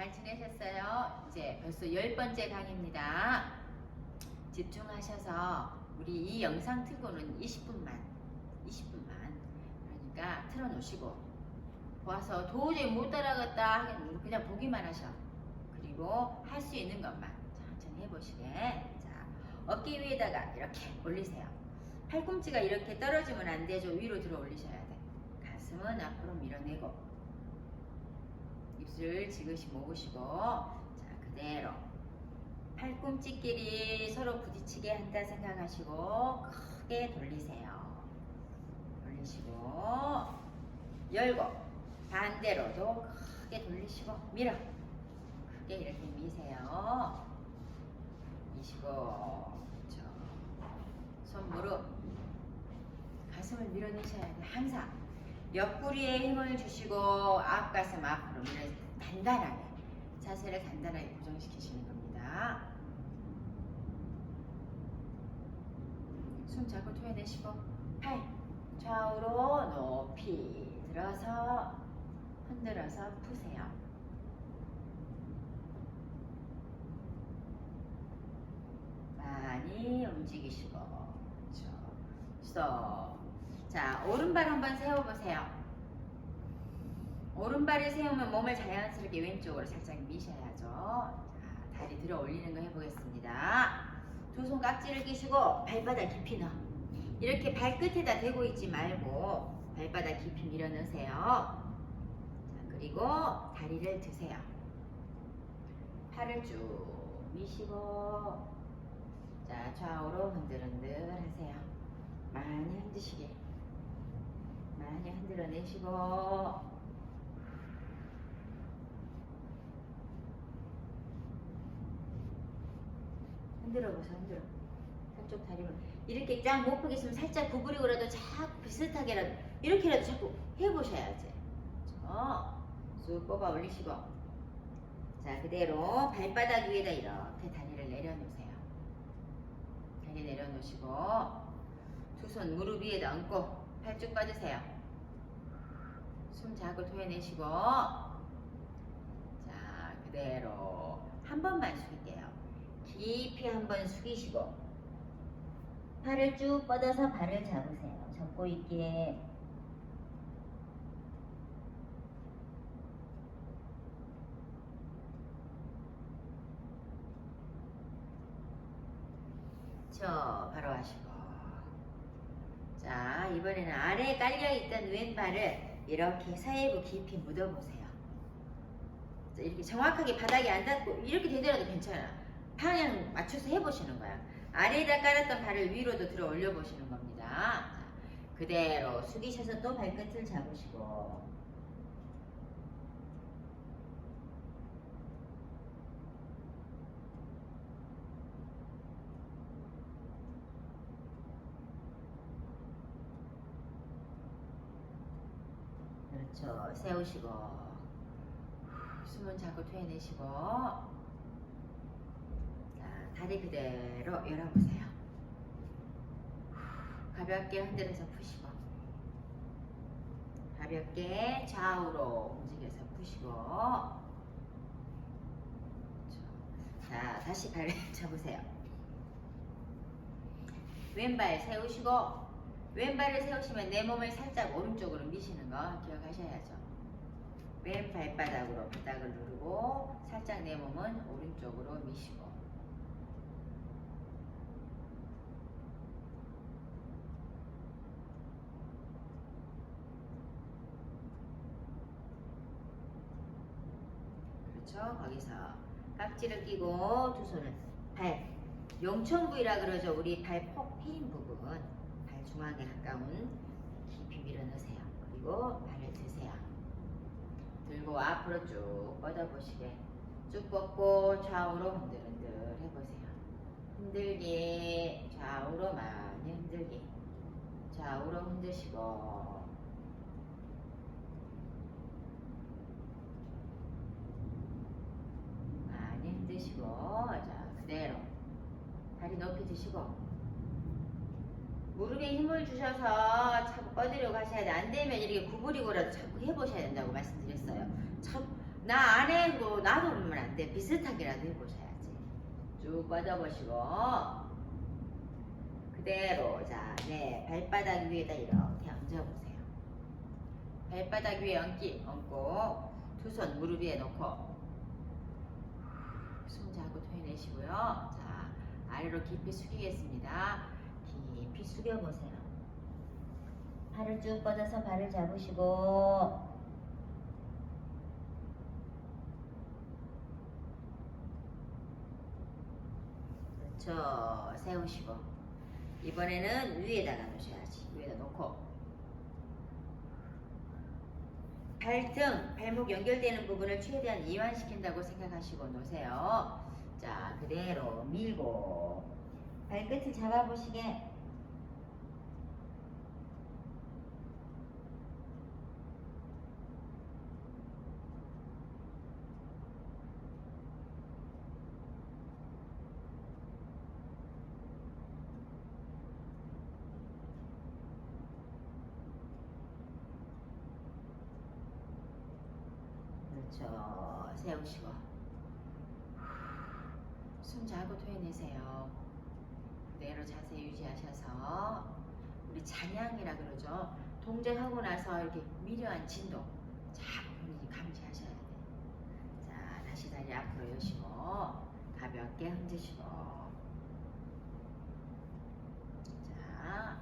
잘 지내셨어요? 이제 벌써 열 번째 강의입니다. 집중하셔서 우리 이 영상 틀고는 20분만, 20분만. 그러니까 틀어놓으시고 보아서 도저히 못 따라갔다 하겠는 그냥 보기만 하셔. 그리고 할 수 있는 것만 천천히 해보시게. 자, 어깨 위에다가 이렇게 올리세요. 팔꿈치가 이렇게 떨어지면 안 되죠. 위로 들어 올리셔야 돼. 가슴은 앞으로 밀어내고 입술 지그시 모으시고 자 그대로 팔꿈치끼리 서로 부딪히게 한다 생각하시고 크게 돌리세요. 돌리시고 열고 반대로도 크게 돌리시고 밀어 크게 이렇게 미세요. 미시고 그렇죠. 손 무릎 가슴을 밀어내셔야 돼 항상 옆구리에 힘을 주시고 앞가슴 앞으로 밀어 단단하게 자세를 단단하게 고정시키시는 겁니다. 숨 잡고 토해내시고 팔 좌우로 높이 들어서 흔들어서 푸세요. 많이 움직이시고 그렇죠. 자 오른발 한번 세워보세요. 오른발을 세우면 몸을 자연스럽게 왼쪽으로 살짝 미셔야죠. 자, 다리 들어 올리는 거 해보겠습니다. 두 손 깍지를 끼시고 발바닥 깊이 넣어. 이렇게 발끝에다 대고 있지 말고 발바닥 깊이 밀어 넣으세요. 자, 그리고 다리를 드세요. 팔을 쭉 미시고 자 좌우로 흔들흔들 하세요. 많이 흔드시게 많이 흔들어 내시고 흔들어 보세요 흔들어 한쪽 다리를 이렇게 쫙 못 펴게 있으면 살짝 구부리고라도 자꾸 비슷하게라도 이렇게라도 자꾸 해보셔야지? 쑥 뽑아 올리시고. 자 그대로 발바닥 위에다 이렇게 다리를 내려놓으세요. 다리 내려놓으시고 두 손 무릎 위에다 얹고 팔쭉 뻗으세요. 숨 자고 토해내시고. 자 그대로 한 번만 숙일게요 깊이 한번 숙이시고 팔을 쭉 뻗어서 발을 잡으세요. 접고 있게 저 바로 하시고. 자 이번에는 아래에 깔려있던 왼발을 이렇게 사이부 깊이 묻어보세요. 자, 이렇게 정확하게 바닥에 안 닿고 이렇게 되더라도 괜찮아 방향 맞춰서 해보시는 거야. 아래에다 깔았던 발을 위로도 들어 올려 보시는 겁니다. 자, 그대로 숙이셔서 또 발끝을 잡으시고. 그렇죠. 세우시고. 후, 숨은 자꾸 토해내시고. 자 다리 그대로 열어보세요. 후, 가볍게 흔들어서 푸시고 가볍게 좌우로 움직여서 푸시고. 자 다시 발을 잡으세요. 왼발 세우시고 왼발을 세우시면 내 몸을 살짝 오른쪽으로 미시는 거 기억하셔야죠. 왼 발바닥으로 바닥을 누르고 살짝 내 몸은 오른쪽으로 미시고 그렇죠. 거기서 깍지를 끼고 두 손을 발 용천 부위라 그러죠. 우리 발폭 패인 부분 발 중앙에 가까운 깊이 밀어 넣으세요. 그리고 발을 드세요. 들고 앞으로 쭉 뻗어 보시게 쭉 뻗고 좌우로 흔들흔들 해보세요. 흔들기 좌우로 많이 흔들기 좌우로 흔드시고 흔드시고 자 그대로 다리 높이 드시고 무릎에 힘을 주셔서 자꾸 뻗으려고 하셔야 돼. 안 되면 이렇게 구부리고라도 자꾸 해보셔야 된다고 말씀드렸어요. 나안 해고 나도 그러면 안 돼. 비슷하게라도 해보셔야지. 쭉 뻗어보시고 그대로 자, 네 발바닥 위에다 이렇게 얹어보세요. 발바닥 위에 얹기 얹고 두 손 무릎 위에 놓고 숨 자고 토해내시고요. 자 아래로 깊이 숙이겠습니다. 깊이 숙여보세요. 팔을 쭉 뻗어서 발을 잡으시고 그렇죠. 세우시고 이번에는 위에다가 놓으셔야지. 위에다 놓고 발등, 발목 연결되는 부분을 최대한 이완시킨다고 생각하시고 놓으세요. 자, 그대로 밀고 발끝을 잡아보시게 그렇죠. 세우시고 숨 자고 토해내세요. 그대로 자세 유지하셔서 우리 잔향이라 그러죠. 동작하고 나서 이렇게 미려한 진동 본인이 감지하셔야 돼요. 자, 다시 다리 앞으로 여시고 가볍게 흔드시고 자,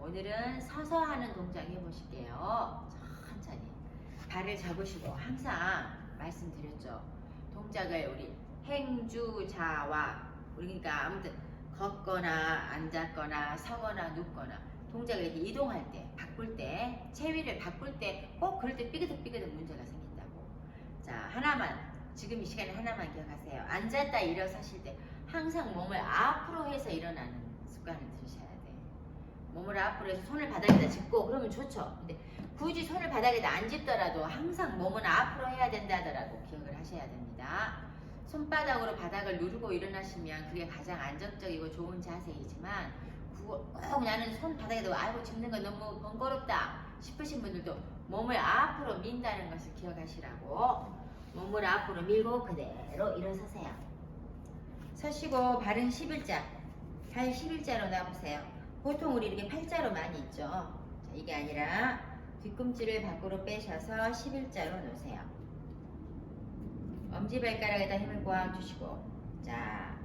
오늘은 서서 하는 동작 해보실게요. 발을 잡으시고 항상 말씀드렸죠. 동작을 우리 행주자와 그러니까 아무튼 걷거나 앉았거나 서거나 눕거나 동작을 이렇게 이동할 때 바꿀 때 체위를 바꿀 때 꼭 그럴 때 삐그덕삐그덕 문제가 생긴다고. 자 하나만 지금 이 시간에 하나만 기억하세요. 앉았다 일어서실 때 항상 몸을 앞으로 해서 일어나는 습관을 들으셔야 돼. 몸을 앞으로 해서 손을 바닥에다 짚고 그러면 좋죠. 근데 굳이 손을 바닥에다 안 짚더라도 항상 몸은 앞으로 해야 된다더라도 기억을 하셔야 됩니다. 손바닥으로 바닥을 누르고 일어나시면 그게 가장 안정적이고 좋은 자세이지만 구- 꼭 나는 손 바닥에다 아이고 짚는 건 너무 번거롭다 싶으신 분들도 몸을 앞으로 민다는 것을 기억하시라고 몸을 앞으로 밀고 그대로 일어서세요. 서시고 발은 11자, 발 11자로 놔보세요. 보통 우리 이렇게 팔자로 많이 있죠. 자, 이게 아니라 뒤꿈치를 밖으로 빼셔서 11자로 놓으세요. 엄지발가락에다 힘을 꽉 주시고 자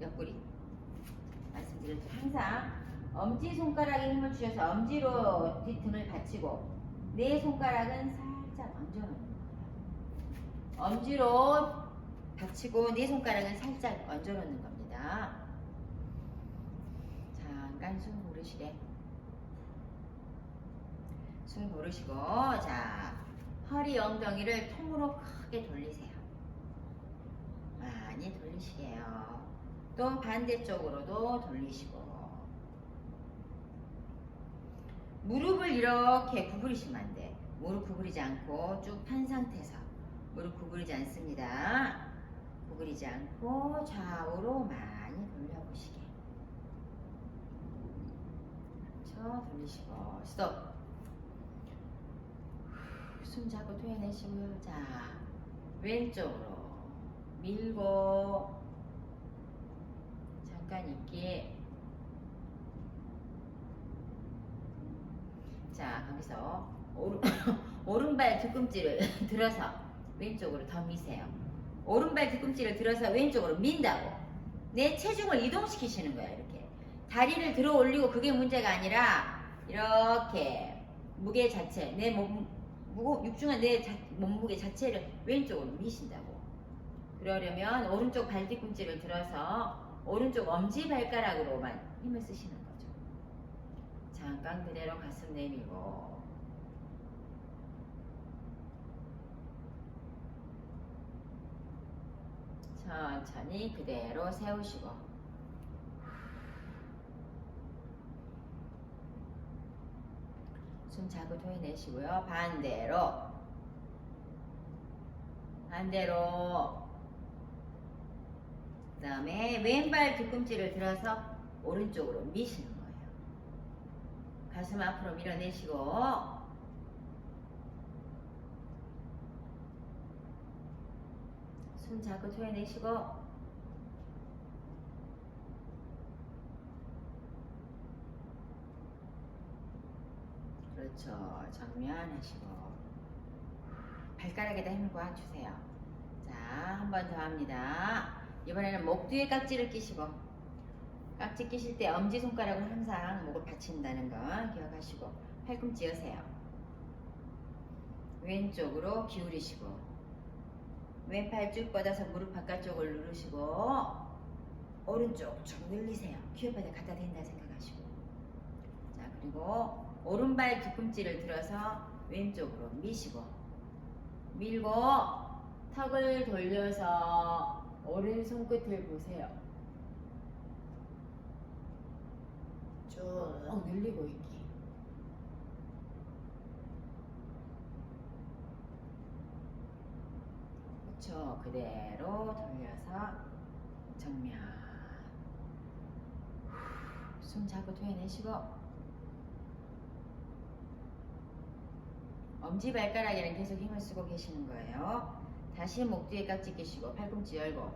옆구리 말씀드렸죠. 항상 엄지손가락에 힘을 주셔서 엄지로 뒤등을 받치고 내 손가락은 살짝 얹어놓는 거예요. 엄지로 받치고 내 손가락은 살짝 얹어놓는 겁니다. 잠깐 숨 고르시게. 숨 고르시고 자 허리 엉덩이를 통으로 크게 돌리세요. 많이 돌리시게요. 또 반대쪽으로도 돌리시고 무릎을 이렇게 구부리시면 안 돼. 무릎 구부리지 않고 쭉판 상태에서 무릎 구부리지 않습니다. 구부리지 않고 좌우로 많이 돌려보시게. 그렇죠. 돌리시고 스톱. 숨 자고 토해내시고요. 자, 왼쪽으로 밀고 잠깐 있게. 자, 거기서 오른, 오른발 뒤꿈치를 들어서 왼쪽으로 더 미세요. 오른발 뒤꿈치를 들어서 왼쪽으로 민다고. 내 체중을 이동시키시는 거야, 이렇게. 다리를 들어 올리고 그게 문제가 아니라 이렇게 무게 자체, 내 몸, 육중한 내 자- 몸무게 자체를 왼쪽으로 미신다고. 그러려면 오른쪽 발 뒤꿈치를 들어서 오른쪽 엄지 발가락으로만 힘을 쓰시는 거죠. 잠깐 그대로 가슴 내밀고 천천히 그대로 세우시고 숨 자고 토해내시고요. 반대로 반대로 그 다음에 왼발 뒤꿈치를 들어서 오른쪽으로 미시는 거예요. 가슴 앞으로 밀어내시고 숨 자꾸 토해내시고 그렇죠. 정면하시고 발가락에다 힘을 꽉 주세요. 자, 한 번 더 합니다. 이번에는 목 뒤에 깍지를 끼시고 깍지 끼실 때 엄지 손가락으로 항상 목을 받친다는 거 기억하시고 팔꿈치 여세요. 왼쪽으로 기울이시고 왼팔 쭉 뻗어서 무릎 바깥쪽을 누르시고 오른쪽 쭉 늘리세요. 큐어바드 갖다 댄다 생각하시고 자 그리고 오른발 뒤꿈치를 들어서 왼쪽으로 미시고 밀고 턱을 돌려서 오른 손끝을 보세요. 쭉 늘리고 있기. 그렇죠. 그대로 돌려서 정면. 후, 숨 자꾸 토해내시고 엄지 발가락에는 계속 힘을 쓰고 계시는 거예요. 다시 목 뒤에 깍지 끼시고 팔꿈치 열고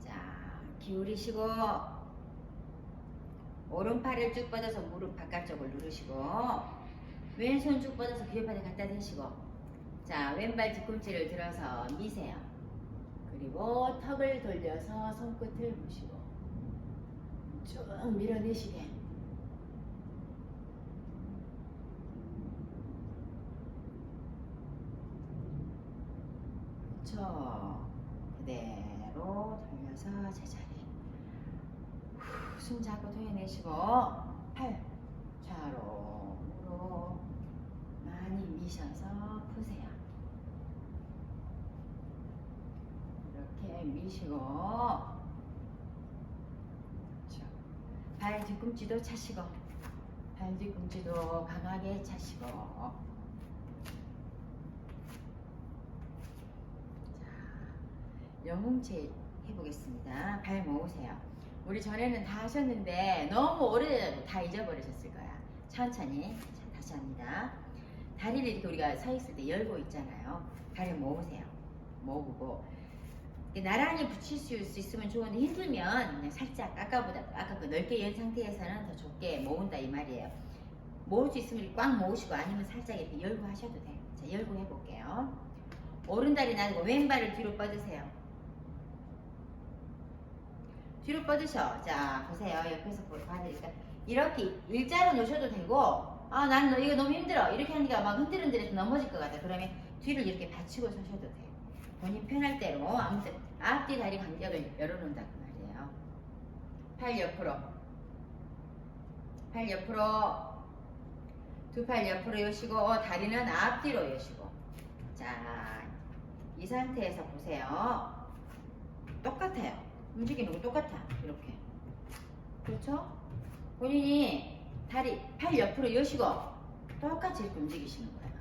자 기울이시고 오른팔을 쭉 뻗어서 무릎 바깥쪽을 누르시고 왼손 쭉 뻗어서 귀에팔에 갖다 대시고 자 왼발 뒤꿈치를 들어서 미세요. 그리고 턱을 돌려서 손끝을 보시고 쭉 밀어내시게 그렇죠. 그대로 돌려서 제자리. 후, 숨 자꾸 토해내시고 팔 좌로 많이 미셔서 푸세요. 이렇게 미시고 그렇죠. 발 뒤꿈치도 차시고 발 뒤꿈치도 강하게 차시고 영웅체 해보겠습니다. 발 모으세요. 우리 전에는 다 하셨는데 너무 오래 다 잊어버리셨을 거야. 천천히 자, 다시 합니다. 다리를 이렇게 우리가 서 있을 때 열고 있잖아요. 다리 모으세요. 모으고 나란히 붙일 수 있으면 좋은데 힘들면 그냥 살짝 아까보다 아까 그 넓게 연 상태에서는 더 좁게 모은다 이 말이에요. 모을 수 있으면 꽉 모으시고 아니면 살짝 이렇게 열고 하셔도 돼요. 자, 열고 해볼게요. 오른 다리 나누고 왼발을 뒤로 뻗으세요. 뒤로 뻗으셔. 자, 보세요. 옆에서 보- 봐드릴까? 이렇게 일자로 놓으셔도 되고, 아, 난 너- 이거 너무 힘들어. 이렇게 하니까 막 흔들흔들해서 넘어질 것 같아. 그러면 뒤를 이렇게 받치고 서셔도 돼요. 본인 편할 대로 아무튼 앞뒤 다리 간격을 열어놓는다 그 말이에요. 팔 옆으로, 팔 옆으로, 두 팔 옆으로 여시고 다리는 앞뒤로 여시고. 자, 이 상태에서 보세요. 똑같아요. 움직이는 거 똑같아. 이렇게. 그렇죠? 본인이 다리, 팔 옆으로 여시고 똑같이 이렇게 움직이시는 거예요.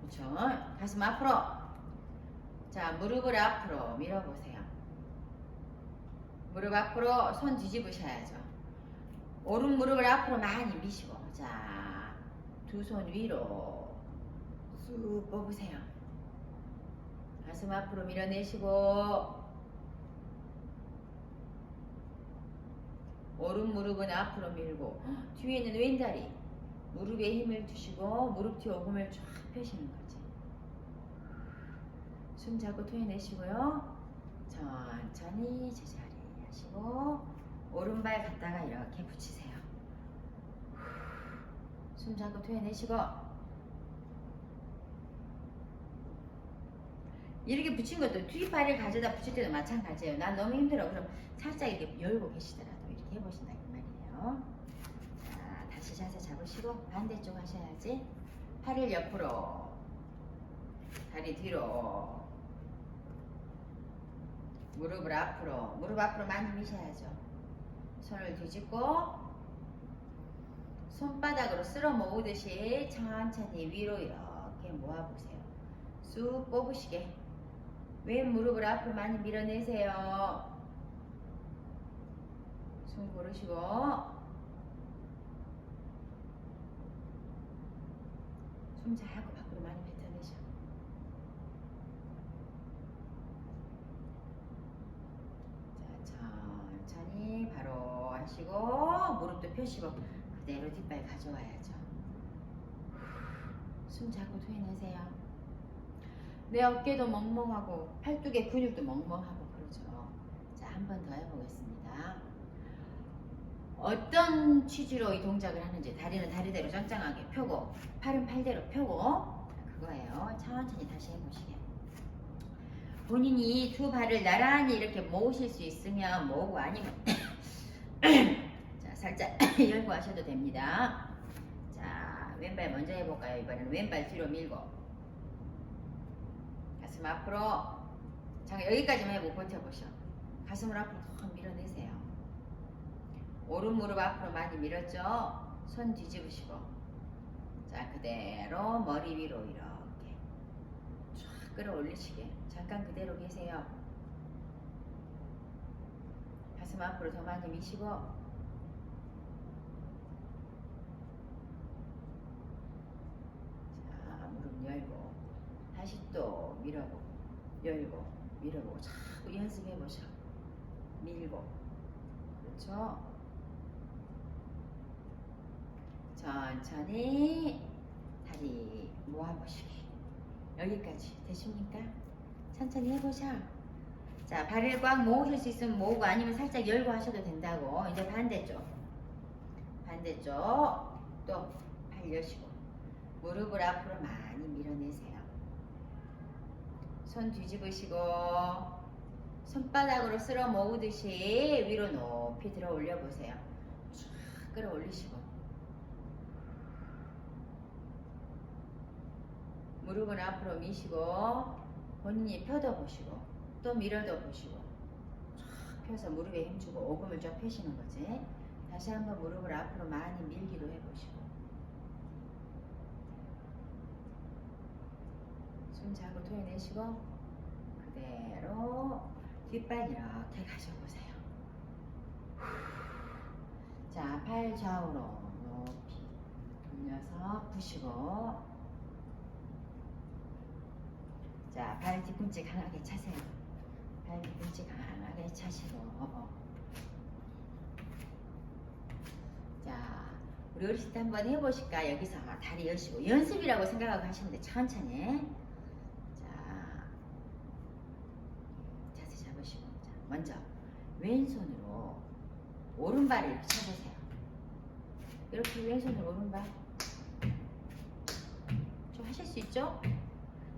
그렇죠? 가슴 앞으로. 자, 무릎을 앞으로 밀어보세요. 무릎 앞으로 손 뒤집으셔야죠. 오른 무릎을 앞으로 많이 미시고. 자, 두 손 위로 쑥 뽑으세요. 가슴 앞으로 밀어내시고 오른 무릎은 앞으로 밀고 뒤에 있는 왼다리 무릎에 힘을 주시고 무릎 뒤 오금을 쫙 펴시는 거지. 숨 자꾸 토해내시고요. 천천히 제자리 하시고 오른발 갖다가 이렇게 붙이세요. 숨 자꾸 토해내시고 이렇게 붙인 것도 뒷발을 가져다 붙일 때도 마찬가지예요. 난 너무 힘들어. 그럼 살짝 이렇게 열고 계시더라도 해보신다 그 말이에요. 자, 다시 자세 잡으시고 반대쪽 하셔야지. 팔을 옆으로, 다리 뒤로, 무릎을 앞으로, 무릎 앞으로 많이 미셔야죠. 손을 뒤집고 손바닥으로 쓸어 모으듯이 천천히 위로 이렇게 모아보세요. 쑥 뽑으시게. 왼 무릎을 앞으로 많이 밀어내세요. 숨 고르시고 숨 자꾸 밖으로 많이 뱉어내셔. 자, 천천히 바로 하시고 무릎도 펴시고 그대로 뒷발 가져와야죠. 숨 자꾸 토해내세요. 내 어깨도 멍멍하고 팔뚝의 근육도 멍멍하고 그러죠. 자, 한 번 더 해보겠습니다. 어떤 취지로 이 동작을 하는지 다리는 다리대로 짱짱하게 펴고 팔은 팔대로 펴고 그거예요. 천천히 다시 해보시게. 본인이 두 발을 나란히 이렇게 모으실 수 있으면 모으고 아니면 자 살짝 열고 하셔도 됩니다. 자 왼발 먼저 해볼까요? 이번에는 왼발 뒤로 밀고 가슴 앞으로 잠깐 여기까지만 해보고 버텨보셔. 가슴을 앞으로 더 밀어내세요. 오른 무릎 앞으로 많이 밀었죠? 손 뒤집으시고. 자 그대로 머리 위로 이렇게 쫙 끌어올리시게. 잠깐 그대로 계세요. 가슴 앞으로 더 많이 미시고. 자 무릎 열고 다시 또 밀어보고 열고 밀어보고 자꾸 연습해 보셔. 밀고. 그렇죠 천천히 다리 모아보시기. 여기까지 되십니까? 천천히 해보셔. 자 발을 꽉 모으실 수 있으면 모으고 아니면 살짝 열고 하셔도 된다고. 이제 반대쪽. 반대쪽 또발 여시고 무릎을 앞으로 많이 밀어내세요. 손 뒤집으시고 손바닥으로 쓸어 모으듯이 위로 높이 들어 올려 보세요. 쫙 끌어 올리시고 무릎은 앞으로 미시고 본인이 펴도 보시고 또 밀어도 보시고 쫙 펴서 무릎에 힘주고 오금을 쫙 펴시는 거지. 다시 한번 무릎을 앞으로 많이 밀기로 해보시고. 숨 자고 토해내시고 그대로 뒷발 이렇게 가져보세요. 자 팔 좌우로 높이 돌려서 푸시고 자, 발 뒤꿈치 강하게 차세요. 발 뒤꿈치 강하게 차시고. 자, 우리 어르신 한번 해보실까? 여기서 다리 여시고 연습이라고 생각하고 하시는데 천천히. 자, 자세 잡으시고. 자, 먼저 왼손으로 오른발을 이렇게 쳐보세요. 이렇게 왼손으로 오른발. 좀 하실 수 있죠?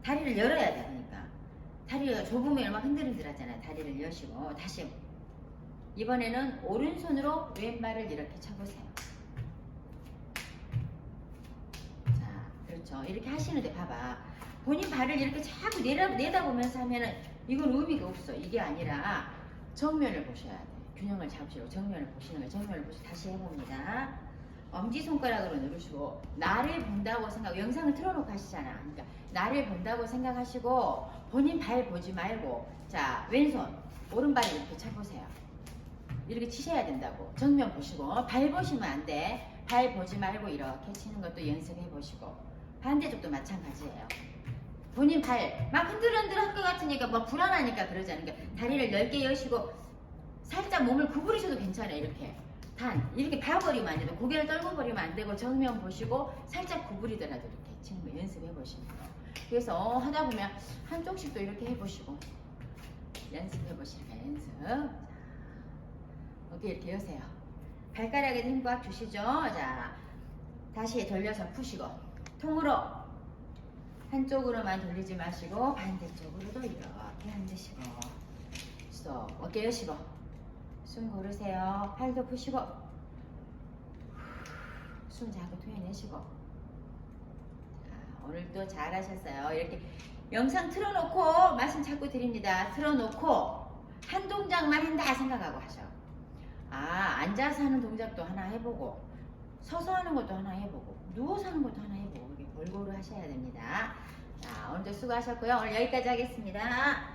다리를 열어야 돼 그러니까 다리가 좁으면 막 흔들흔들하잖아요. 다리를 여시고 다시 이번에는 오른손으로 왼발을 이렇게 쳐보세요. 자 그렇죠. 이렇게 하시는데 봐봐. 본인 발을 이렇게 자꾸 내다, 내다보면서 하면은 이건 의미가 없어. 이게 아니라 정면을 보셔야 돼. 균형을 잡으시고 정면을 보시는 거예요 정면을 보시고 다시 해봅니다 엄지손가락으로 누르시고 나를 본다고 생각 영상을 틀어놓고 하시잖아. 그러니까 나를 본다고 생각하시고 본인 발 보지 말고 자 왼손 오른발 이렇게 쳐보세요. 이렇게 치셔야 된다고. 정면 보시고 발 보시면 안돼발 보지 말고 이렇게 치는 것도 연습해 보시고. 반대쪽도 마찬가지예요. 본인 발 막 흔들흔들 할 것 같으니까 뭐 불안하니까 그러잖아요 그러니까 다리를 넓게 여시고 살짝 몸을 구부리셔도 괜찮아요 이렇게 단 이렇게 봐버리면 안 돼도 고개를 떨고 버리면 안 되고 정면 보시고 살짝 구부리더라도 이렇게 거 연습해 보시는 거 그래서 하다 보면 한쪽씩도 이렇게 해보시고 연습해 보시는 거 연습. 자, 어깨 이렇게 여세요? 발가락에 힘 꽉 주시죠? 자 다시 돌려서 푸시고 통으로 한쪽으로만 돌리지 마시고 반대쪽으로도 이렇게 앉으시고. 스톱. 어깨 여시고 숨 고르세요. 팔도 푸시고 숨 자고 토해내시고 자, 오늘도 잘하셨어요. 이렇게 영상 틀어놓고 말씀 자꾸 드립니다. 틀어놓고 한 동작만 한다 생각하고 하셔. 아 앉아서 하는 동작도 하나 해보고 서서 하는 것도 하나 해보고 누워서 하는 것도 하나 해보고 이렇게 골고루 하셔야 됩니다. 자 오늘도 수고하셨고요. 오늘 여기까지 하겠습니다.